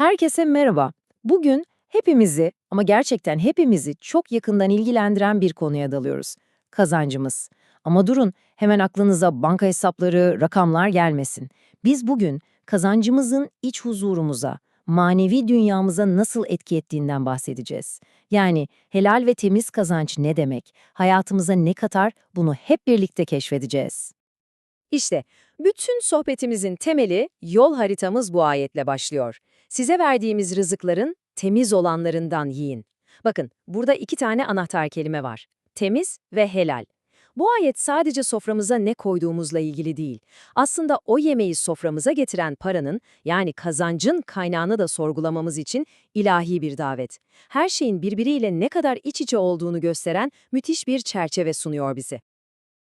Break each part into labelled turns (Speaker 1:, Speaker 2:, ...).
Speaker 1: Herkese merhaba. Bugün hepimizi ama gerçekten hepimizi çok yakından ilgilendiren bir konuya dalıyoruz. Kazancımız. Ama durun, hemen aklınıza banka hesapları, rakamlar gelmesin. Biz bugün kazancımızın iç huzurumuza, manevi dünyamıza nasıl etki ettiğinden bahsedeceğiz. Yani helal ve temiz kazanç ne demek, hayatımıza ne katar bunu hep birlikte keşfedeceğiz.
Speaker 2: İşte bütün sohbetimizin temeli yol haritamız bu ayetle başlıyor. Size verdiğimiz rızıkların temiz olanlarından yiyin. Bakın burada iki tane anahtar kelime var. Temiz ve helal. Bu ayet sadece soframıza ne koyduğumuzla ilgili değil. Aslında o yemeği soframıza getiren paranın yani kazancın kaynağını da sorgulamamız için ilahi bir davet. Her şeyin birbiriyle ne kadar iç içe olduğunu gösteren müthiş bir çerçeve sunuyor bize.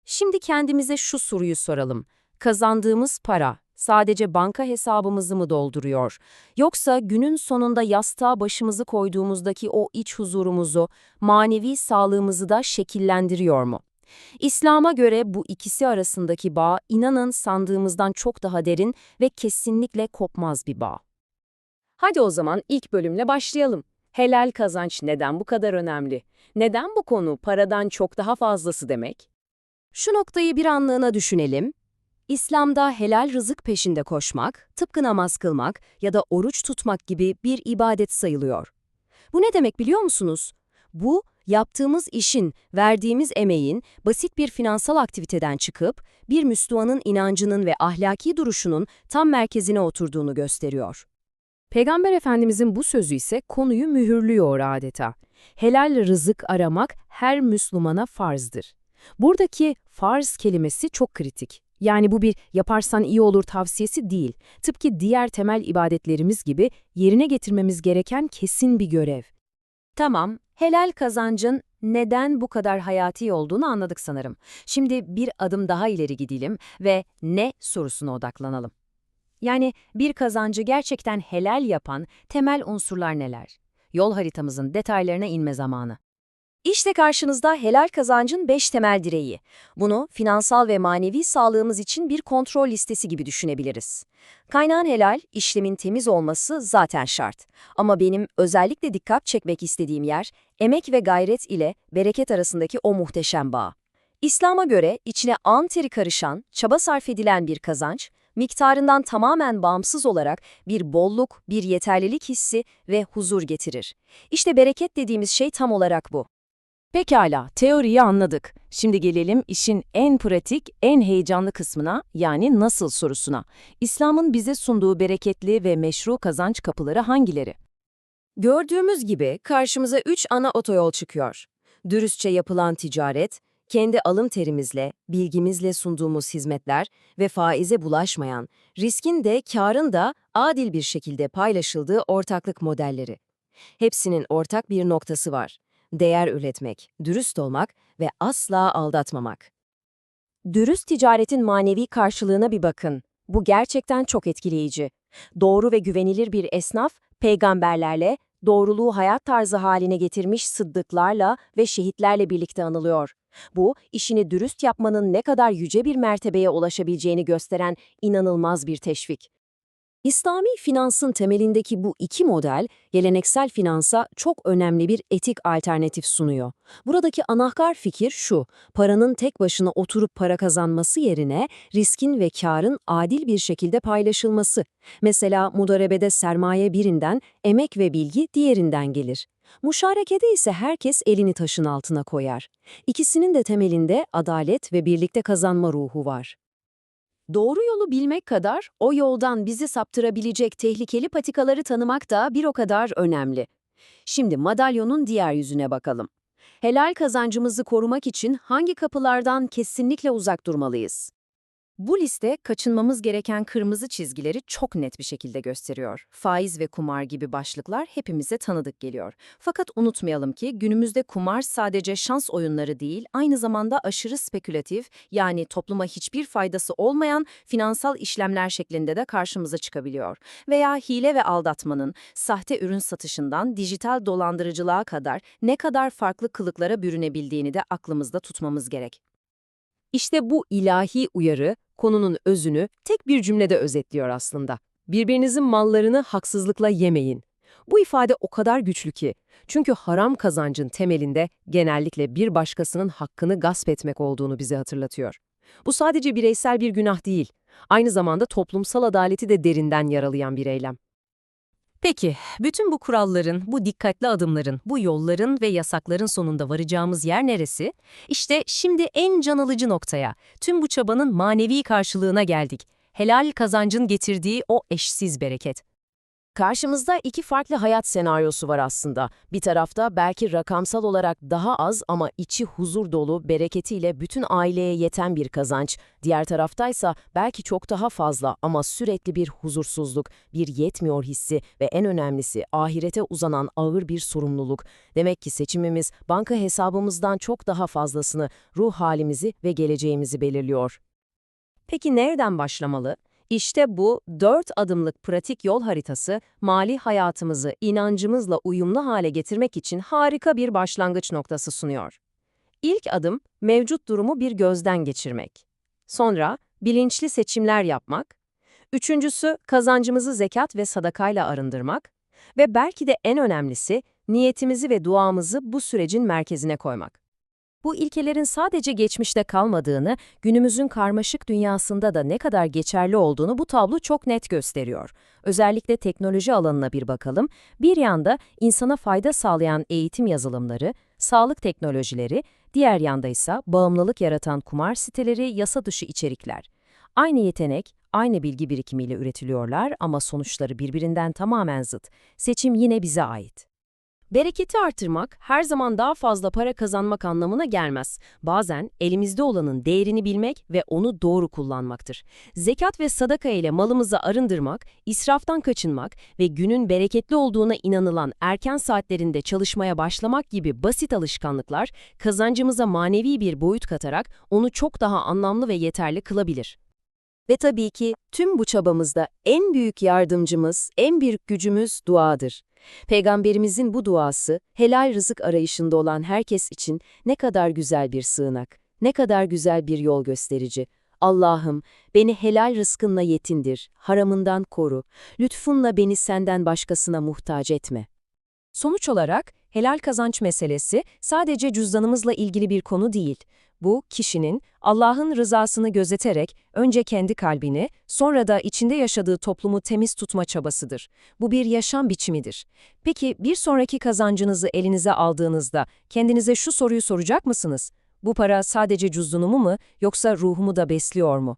Speaker 2: Şimdi kendimize şu soruyu soralım. Kazandığımız para sadece banka hesabımızı mı dolduruyor? Yoksa günün sonunda yastığa başımızı koyduğumuzdaki o iç huzurumuzu, manevi sağlığımızı da şekillendiriyor mu? İslam'a göre bu ikisi arasındaki bağ inanın sandığımızdan çok daha derin ve kesinlikle kopmaz bir bağ. Hadi o zaman ilk bölümle başlayalım. Helal kazanç neden bu kadar önemli? Neden bu konu paradan çok daha fazlası demek? Şu noktayı bir anlığına düşünelim. İslam'da helal rızık peşinde koşmak, tıpkı namaz kılmak ya da oruç tutmak gibi bir ibadet sayılıyor. Bu ne demek biliyor musunuz? Bu, yaptığımız işin, verdiğimiz emeğin basit bir finansal aktiviteden çıkıp bir Müslümanın inancının ve ahlaki duruşunun tam merkezine oturduğunu gösteriyor. Peygamber Efendimizin bu sözü ise konuyu mühürlüyor adeta. Helal rızık aramak her Müslümana farzdır. Buradaki farz kelimesi çok kritik. Yani bu bir yaparsan iyi olur tavsiyesi değil. Tıpkı diğer temel ibadetlerimiz gibi yerine getirmemiz gereken kesin bir görev. Tamam, helal kazancın neden bu kadar hayati olduğunu anladık sanırım. Şimdi bir adım daha ileri gidelim ve ne sorusuna odaklanalım. Yani bir kazancı gerçekten helal yapan temel unsurlar neler? Yol haritamızın detaylarına inme zamanı. İşte karşınızda helal kazancın 5 temel direği. Bunu finansal ve manevi sağlığımız için bir kontrol listesi gibi düşünebiliriz. Kaynağın helal, işlemin temiz olması zaten şart. Ama benim özellikle dikkat çekmek istediğim yer, emek ve gayret ile bereket arasındaki o muhteşem bağ. İslam'a göre içine an teri karışan, çaba sarf edilen bir kazanç, miktarından tamamen bağımsız olarak bir bolluk, bir yeterlilik hissi ve huzur getirir. İşte bereket dediğimiz şey tam olarak bu. Pekala, teoriyi anladık. Şimdi gelelim işin en pratik, en heyecanlı kısmına, yani nasıl sorusuna. İslam'ın bize sunduğu bereketli ve meşru kazanç kapıları hangileri? Gördüğümüz gibi karşımıza üç ana otoyol çıkıyor. Dürüstçe yapılan ticaret, kendi alım terimizle, bilgimizle sunduğumuz hizmetler ve faize bulaşmayan, riskin de karın da adil bir şekilde paylaşıldığı ortaklık modelleri. Hepsinin ortak bir noktası var değer üretmek, dürüst olmak ve asla aldatmamak. Dürüst ticaretin manevi karşılığına bir bakın. Bu gerçekten çok etkileyici. Doğru ve güvenilir bir esnaf, peygamberlerle, doğruluğu hayat tarzı haline getirmiş sıddıklarla ve şehitlerle birlikte anılıyor. Bu, işini dürüst yapmanın ne kadar yüce bir mertebeye ulaşabileceğini gösteren inanılmaz bir teşvik. İslami finansın temelindeki bu iki model, geleneksel finansa çok önemli bir etik alternatif sunuyor. Buradaki anahtar fikir şu, paranın tek başına oturup para kazanması yerine riskin ve karın adil bir şekilde paylaşılması. Mesela mudarebede sermaye birinden, emek ve bilgi diğerinden gelir. Muşarekede ise herkes elini taşın altına koyar. İkisinin de temelinde adalet ve birlikte kazanma ruhu var. Doğru yolu bilmek kadar o yoldan bizi saptırabilecek tehlikeli patikaları tanımak da bir o kadar önemli. Şimdi madalyonun diğer yüzüne bakalım. Helal kazancımızı korumak için hangi kapılardan kesinlikle uzak durmalıyız? Bu liste kaçınmamız gereken kırmızı çizgileri çok net bir şekilde gösteriyor. Faiz ve kumar gibi başlıklar hepimize tanıdık geliyor. Fakat unutmayalım ki günümüzde kumar sadece şans oyunları değil, aynı zamanda aşırı spekülatif yani topluma hiçbir faydası olmayan finansal işlemler şeklinde de karşımıza çıkabiliyor. Veya hile ve aldatmanın sahte ürün satışından dijital dolandırıcılığa kadar ne kadar farklı kılıklara bürünebildiğini de aklımızda tutmamız gerek. İşte bu ilahi uyarı konunun özünü tek bir cümlede özetliyor aslında. Birbirinizin mallarını haksızlıkla yemeyin. Bu ifade o kadar güçlü ki. Çünkü haram kazancın temelinde genellikle bir başkasının hakkını gasp etmek olduğunu bize hatırlatıyor. Bu sadece bireysel bir günah değil, aynı zamanda toplumsal adaleti de derinden yaralayan bir eylem. Peki, bütün bu kuralların, bu dikkatli adımların, bu yolların ve yasakların sonunda varacağımız yer neresi? İşte şimdi en can alıcı noktaya, tüm bu çabanın manevi karşılığına geldik. Helal kazancın getirdiği o eşsiz bereket.
Speaker 3: Karşımızda iki farklı hayat senaryosu var aslında. Bir tarafta belki rakamsal olarak daha az ama içi huzur dolu, bereketiyle bütün aileye yeten bir kazanç. Diğer taraftaysa belki çok daha fazla ama sürekli bir huzursuzluk, bir yetmiyor hissi ve en önemlisi ahirete uzanan ağır bir sorumluluk. Demek ki seçimimiz banka hesabımızdan çok daha fazlasını, ruh halimizi ve geleceğimizi belirliyor.
Speaker 2: Peki nereden başlamalı? İşte bu dört adımlık pratik yol haritası, mali hayatımızı inancımızla uyumlu hale getirmek için harika bir başlangıç noktası sunuyor. İlk adım, mevcut durumu bir gözden geçirmek. Sonra, bilinçli seçimler yapmak. Üçüncüsü, kazancımızı zekat ve sadakayla arındırmak. Ve belki de en önemlisi, niyetimizi ve duamızı bu sürecin merkezine koymak. Bu ilkelerin sadece geçmişte kalmadığını, günümüzün karmaşık dünyasında da ne kadar geçerli olduğunu bu tablo çok net gösteriyor. Özellikle teknoloji alanına bir bakalım. Bir yanda insana fayda sağlayan eğitim yazılımları, sağlık teknolojileri, diğer yanda ise bağımlılık yaratan kumar siteleri, yasa dışı içerikler. Aynı yetenek, aynı bilgi birikimiyle üretiliyorlar ama sonuçları birbirinden tamamen zıt. Seçim yine bize ait. Bereketi artırmak her zaman daha fazla para kazanmak anlamına gelmez. Bazen elimizde olanın değerini bilmek ve onu doğru kullanmaktır. Zekat ve sadaka ile malımızı arındırmak, israftan kaçınmak ve günün bereketli olduğuna inanılan erken saatlerinde çalışmaya başlamak gibi basit alışkanlıklar kazancımıza manevi bir boyut katarak onu çok daha anlamlı ve yeterli kılabilir. Ve tabii ki tüm bu çabamızda en büyük yardımcımız, en büyük gücümüz duadır. Peygamberimizin bu duası, helal rızık arayışında olan herkes için ne kadar güzel bir sığınak, ne kadar güzel bir yol gösterici. Allah'ım, beni helal rızkınla yetindir, haramından koru, lütfunla beni senden başkasına muhtaç etme. Sonuç olarak, helal kazanç meselesi sadece cüzdanımızla ilgili bir konu değil. Bu, kişinin Allah'ın rızasını gözeterek önce kendi kalbini, sonra da içinde yaşadığı toplumu temiz tutma çabasıdır. Bu bir yaşam biçimidir. Peki bir sonraki kazancınızı elinize aldığınızda kendinize şu soruyu soracak mısınız? Bu para sadece cüzdanımı mı yoksa ruhumu da besliyor mu?